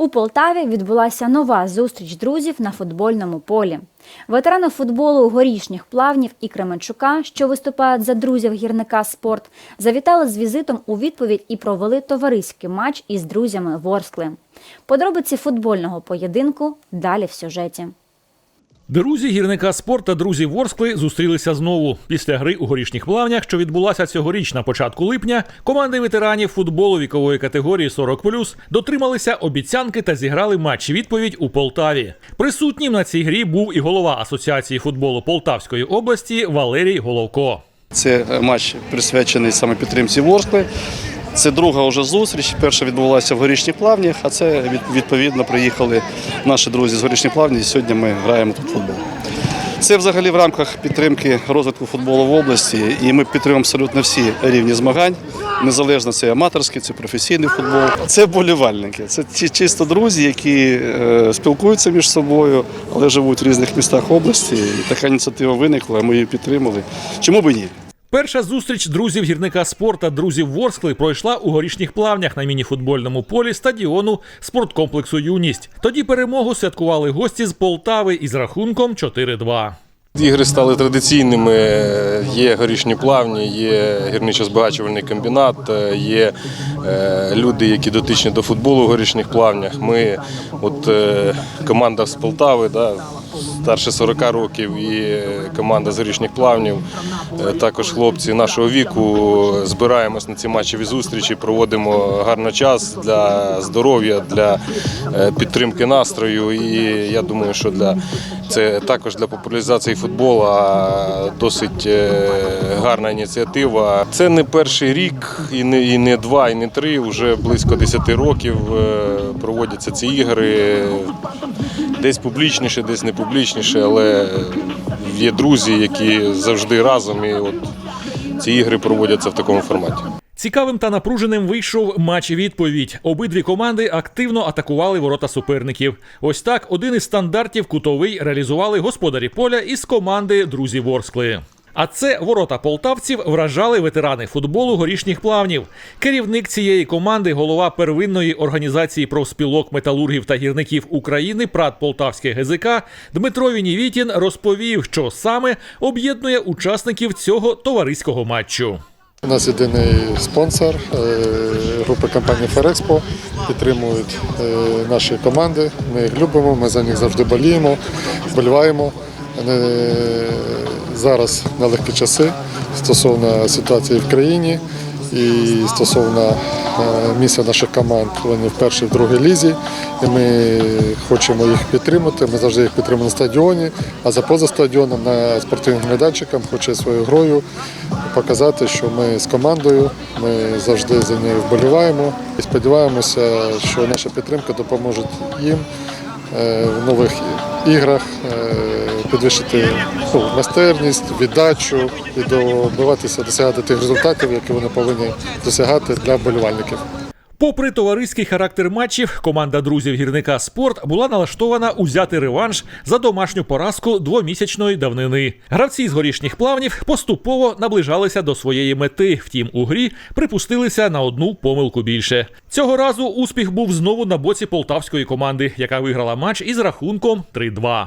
У Полтаві відбулася нова зустріч друзів на футбольному полі. Ветерани футболу горішніх плавнів і Кременчука, що виступають за друзів гірника спорт, завітали з візитом у відповідь і провели товариський матч із друзями Ворскли. Подробиці футбольного поєдинку далі в сюжеті. Друзі гірника спорт та друзі Ворскли зустрілися знову. Після гри у горішніх плавнях, що відбулася цьогоріч на початку липня, команди ветеранів футболу вікової категорії 40+, дотрималися обіцянки та зіграли матч відповідь у Полтаві. Присутнім на цій грі був і голова Асоціації футболу Полтавської області Валерій Головко. Це матч присвячений саме підтримці Ворскли. Це друга вже зустріч. Перша відбулася в горішніх плавнях, а це відповідно приїхали наші друзі з горішніх плавнів. І сьогодні ми граємо тут футбол. Це взагалі в рамках підтримки розвитку футболу в області, і ми підтримуємо абсолютно всі рівні змагань. Незалежно це аматорський, це професійний футбол. Це болівальники. Це чисто друзі, які е, спілкуються між собою, але живуть в різних містах області. І така ініціатива виникла, ми її підтримали. Чому б і ні? Перша зустріч друзів гірника спорт та друзів Ворскли пройшла у горішніх плавнях на мініфутбольному полі стадіону спорткомплексу Юність. Тоді перемогу святкували гості з Полтави із рахунком 4-2. Ігри стали традиційними. Є горішні плавні, є гірничо-збагачувальний комбінат, є е, люди, які дотичні до футболу в горішніх плавнях. Ми, от е, команда з Полтави, да, старше 40 років, і команда з горішніх плавнів. е, Також хлопці нашого віку збираємось на ці матчеві зустрічі, проводимо гарно час для здоров'я, для е, підтримки настрою. І я думаю, що для це також для популяризації футболу досить е, гарна ініціатива. Це не перший рік, і не, і не два, і не три. Вже близько 10 років проводяться ці ігри. Десь публічніше, десь не публічніше, але є друзі, які завжди разом. І от ці ігри проводяться в такому форматі. Цікавим та напруженим вийшов матч відповідь. Обидві команди активно атакували ворота суперників. Ось так один із стандартів кутовий реалізували господарі поля із команди друзі Ворскли. А це ворота полтавців вражали ветерани футболу горішніх плавнів. Керівник цієї команди, голова первинної організації профспілок металургів та гірників України ПРАТ Полтавське ГЗК Дмитро Вінівітін розповів, що саме об'єднує учасників цього товариського матчу. У нас єдиний спонсор е, групи компанії Ферекспо. Підтримують е, наші команди. Ми їх любимо, ми за них завжди боліємо, вболіваємо. Вони зараз нелегкі часи стосовно ситуації в країні і стосовно е, місця наших команд. Вони в першій, в другій лізі. І ми хочемо їх підтримати. Ми завжди їх підтримуємо на стадіоні, а за поза стадіоном на спортивних майданчиках хоче своєю грою показати, що ми з командою, ми завжди за нею вболіваємо і сподіваємося, що наша підтримка допоможе їм е, в нових іграх е, підвищити ну, майстерність, віддачу і добиватися досягати тих результатів, які вони повинні досягати для вболівальників. Попри товариський характер матчів, команда друзів гірника спорт була налаштована узяти реванш за домашню поразку двомісячної давнини. Гравці з горішніх плавнів поступово наближалися до своєї мети. Втім, у грі припустилися на одну помилку більше. Цього разу успіх був знову на боці полтавської команди, яка виграла матч із рахунком 3-2.